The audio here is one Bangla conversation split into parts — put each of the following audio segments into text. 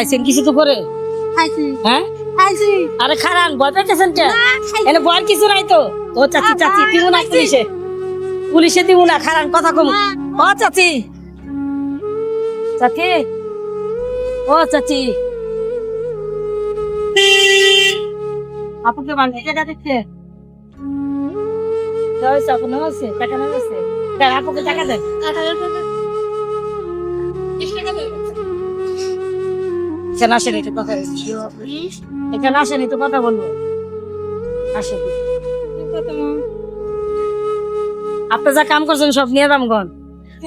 খাইছেন কিছু তো করে? হ্যাঁ? আরে খারান ভয় কে এনে ভয় কিছু নাই তো। ও চাচি চাচি দিব না পুলিশে। পুলিশে দিব না খারান কথা কম। ও চাচি। চাচি। ও চাচি। আপুকে বান্ধে টাকা দিচ্ছে হয়েছে আপু হয়েছে টাকা না এখানে আসেন একটু কথা। এখানে আসেন একটু কথা বলব আসেন। আপনি যা কাম করছেন সব নিয়ে দাম গন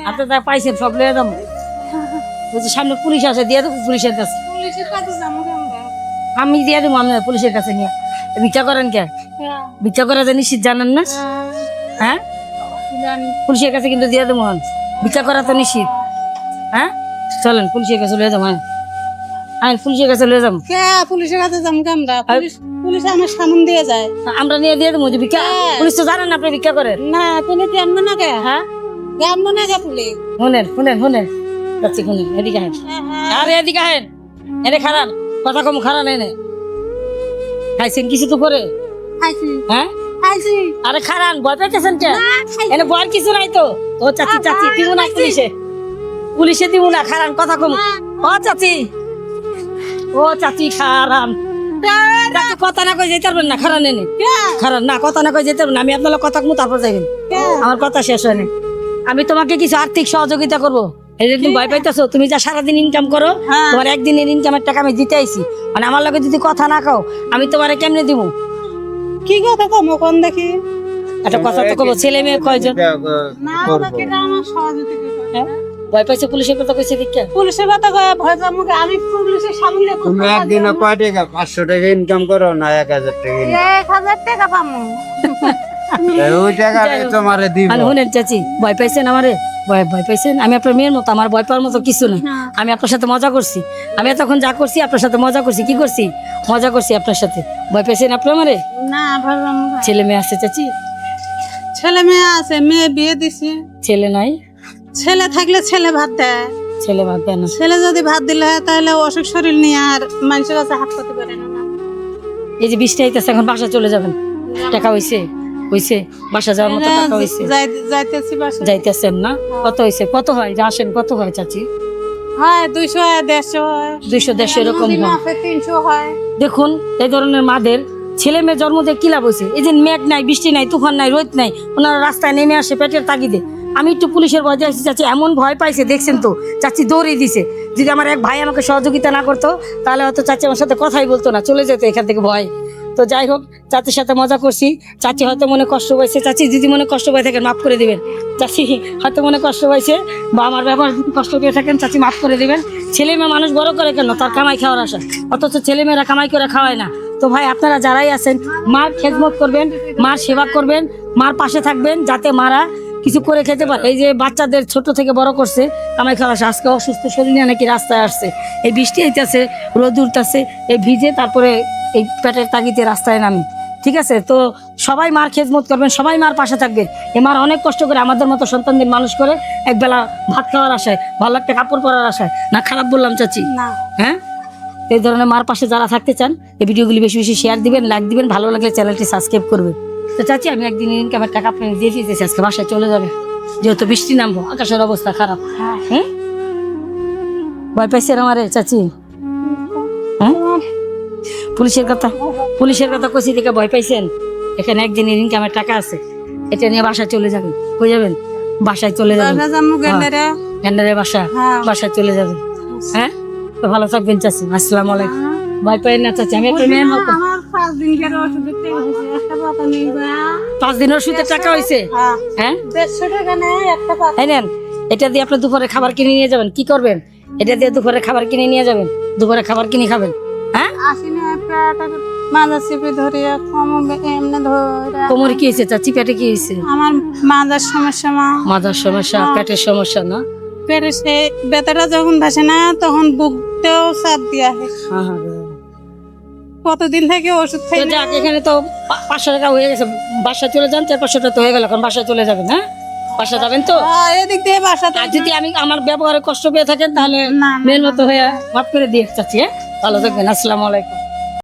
আপনি যা পাইছেন সব নিয়ে দাম বলছি সামনে পুলিশ আছে দিয়ে দেবো পুলিশের কাছে? আমি দিয়ে দেবো আমি পুলিশের কাছে নিয়ে। ভিক্ষা করেন কে? হ্যাঁ, ভিক্ষা করে যে নিশ্চিত জানেন না? হ্যাঁ। জানি। পুলিশের কাছে কিন্তু দিয়ে দেবো আমি। ভিক্ষা করা তো নিশ্চিত। হ্যাঁ? চলেন পুলিশের কাছে লিয়ে যাব হ্যাঁ হ্যাঁ পুলিশের কাছে লিয়ে যাব। কে পুলিশের কাছে যাব কেমন? পুলিশ পুলিশ আমার সামন দিয়ে যায়। আমরা নিয়ে দিয়ে দেবো ভিক্ষা হ্যাঁ। পুলিশ তো জানেন না আপনি ভিক্ষা করেন। না তুমি জানব না কে? হ্যাঁ? জানব না কে পুলিশ? শুনেন শুনেন শুনেন। যাচ্ছি শুনেন এদিকে হেন আরে এদিকে হেন এনে খারান কথা কম খারান এনে। খাইছেন কিছু তো করে? খাইছি। হ্যাঁ? খাইছি। আরে খারান ভয় পেতেছেন কে? এনে ভয় কিছু নাই তো। ও চাচি চাচি দিব না পুলিশে। পুলিশে দিব না খারান কথা কম। ও চাচি। ও চাচি খারান। কথা না কই যেতে পারবেন না খারান এনে। কে? খারান না কথা না কই যেতে পারবেন না। আমি আপনার কথা কমু তারপর যাবেন আমার কথা শেষ হয়নি আমি তোমাকে কিছু আর্থিক সহযোগিতা করব। এই যে তুমি ভয় পাইতেছো তুমি যা সারাদিন ইনকাম করো হ্যাঁ। তোমার একদিনের ইনকামের টাকা আমি দিতে আইছি। মানে আমার লগে যদি কথা না কাও আমি তোমারে কেমনে দিব? কি কথা কমো কোন দেখি? একটা কথা তো কব ছেলে মেয়ে কয়জন? না ভয় পাইছে পুলিশের কথা কইছে পুলিশের কথা কয়ে ভয় কে? আমি পুলিশের সামনে তুমি একদিনে কয় টাকা? পাঁচশো টাকা ইনকাম করো না এক হাজার টাকা income? এক হাজার টাকা পাবো তা ওই টাকাটা তোমারে দিব। শুনেন চাচি ভয় পাইছেন আমারে? ভয় ভয় পাইছেন? আমি আপনার মেয়ের মতো আমার ভয় পাওয়ার মতো কিছু নেই। আমি আপনার সাথে মজা করছি। আমি এতক্ষণ যা করছি আপনার সাথে মজা করছি। কি করছি? মজা করছি আপনার সাথে। ভয় পাইছেন আপনি আমারে? না ভয় পাবো না। ছেলে মেয়ে আছে চাচি? ছেলে মেয়ে আছে মেয়ে বিয়ে দিছি। ছেলে নাই? ছেলে থাকলে ছেলে ভাত দেয়। ছেলে ভাত দেয় না। ছেলে যদি ভাত দিলে হয় তাহলে অসুখ শরীর নিয়ে আর মানুষের কাছে হাত পাতে পারে না। এই যে বৃষ্টি আইতেছে এখন বাসা চলে যাবেন? টাকা হইছে? হইছে। বাসা যাওয়ার মতো টাকা হইছে? যাইতেছি বাসায়। যাইতেছেন না? কত হইছে? কত হয়? যে আসেন কত হয় চাচি? হয় দুইশো হয় দেড়শো। হয় দুইশো দেড়শো এরকম হয়। তিনশো হয়। দেখুন এই ধরনের মাদের ছেলে মেয়ে জন্ম দিয়ে কি লাভ হয়েছে এই যে মেঘ নাই বৃষ্টি নাই তুফান নাই রোদ নাই ওনারা রাস্তায় নেমে আসে পেটের তাগিদে। আমি একটু পুলিশের ভয় আসছি চাচি এমন ভয় পাইছে, দেখছেন তো? চাচি দৌড়িয়ে দিছে। যদি আমার এক ভাই আমাকে সহযোগিতা না করতো, তাহলে হয়তো চাচি আমার সাথে কথাই বলতো না, চলে যেত এখান থেকে ভয়। তো যাই হোক, চাচির সাথে মজা করছি। চাচি হয়তো মনে কষ্ট পাইছে। চাচি যদি মনে কষ্ট পাই থাকেন, মাফ করে দেবেন। চাচি হয়তো মনে কষ্ট পাইছে বা আমার ব্যবহার যদি কষ্ট পেয়ে থাকেন, চাচি মাফ করে দেবেন। ছেলে মেয়ে মানুষ বড় করে কেন? তার কামাই খাওয়ার আশা। অথচ ছেলে মেয়েরা কামাই করে খাওয়ায় না। তো ভাই, আপনারা যারাই আছেন, মার খেদমত করবেন, মার সেবা করবেন, মার পাশে থাকবেন, যাতে মারা কিছু করে খেতে পারে। এই যে বাচ্চাদের ছোট থেকে বড় করছে কামাই খাওয়া আসে। আজকে অসুস্থ শরীর নিয়ে নাকি রাস্তায় আসছে। এই বৃষ্টি হইতেছে রোদ উঠতেছে এই ভিজে তারপরে এই পেটের তাগিতে রাস্তায় নামি। ঠিক আছে? তো সবাই মার খেদমত করবেন সবাই মার পাশে থাকবে। এ মার অনেক কষ্ট করে আমাদের মতো সন্তানদের মানুষ করে একবেলা ভাত খাওয়ার আশায় ভালো একটা কাপড় পরার আশায়। না খারাপ বললাম চাচি? না। হ্যাঁ? এই ধরনের মার পাশে যারা থাকতে চান এই ভিডিওগুলি বেশি বেশি শেয়ার দিবেন লাইক দিবেন ভালো লাগলে চ্যানেলটি সাবস্ক্রাইব করবেন। তো চাচি আমি একদিন ইনকামের টাকা আপনাকে দিয়ে দিতেছি আজকে বাসায় চলে যাবে। যেহেতু বৃষ্টি নামবো আকাশের অবস্থা খারাপ। হ্যাঁ। ভয় পাইছেন আমারে চাচি? হ্যাঁ পুলিশের কথা পুলিশের কথা কইছি দেখে ভয় পাইছেন? এখানে একদিনের ইনকামের টাকা আছে এটা নিয়ে বাসায় চলে যাবেন। কই যাবেন? বাসায় চলে যাবেন। বাসা বাসা? হ্যাঁ। বাসায় চলে যাবেন। হ্যাঁ? তো ভালো থাকবেন চাচি। আসসালামু আলাইকুম। ভয় পাই না চাচি। আমি একটা আমার পাঁচ দিন করে ওষুধ দিতে হয়েছে একটা পাতা নেই বা। পাঁচ দিনের ওষুধের টাকা হয়েছে হ্যাঁ? হ্যাঁ। দেড়শো টাকা নেই একটা পাতা। নেন এটা দিয়ে আপনি দুপুরে খাবার কিনে নিয়ে যাবেন কি করবেন? এটা দিয়ে দুপুরে খাবার কিনে নিয়ে যাবেন দুপুরে খাবার কিনে খাবেন হ্যাঁ? আসিনি চেপে ধরে এমনি ধরে কোমরে কি হয়েছে চাচি পেটে কি হয়েছে আমার সমস্যা মা। সমস্যা পেটের সমস্যা না? পেটে সে বেতাটা যখন ভাসে না তখন বুকতেও চাপ দিয়া হ্যাঁ হ্যাঁ হ্যাঁ। কতদিন থেকে ওষুধ খাই তো যাক এখানে তো পাঁচশো টাকা হয়ে গেছে। বাসায় চলে যান চার পাঁচশো টাকা তো হয়ে গেল এখন বাসায় চলে যাবেন হ্যাঁ? বাসা যাবেন তো? এদিক দিয়ে বাসাতে আর যদি আমি আমার ব্যবহারে কষ্ট পেয়ে থাকেন তাহলে না, না, মতো হয়ে মাফ করে দিয়ে চাচ্ছি হ্যাঁ? ভালো থাকবেন আসসালামু আলাইকুম।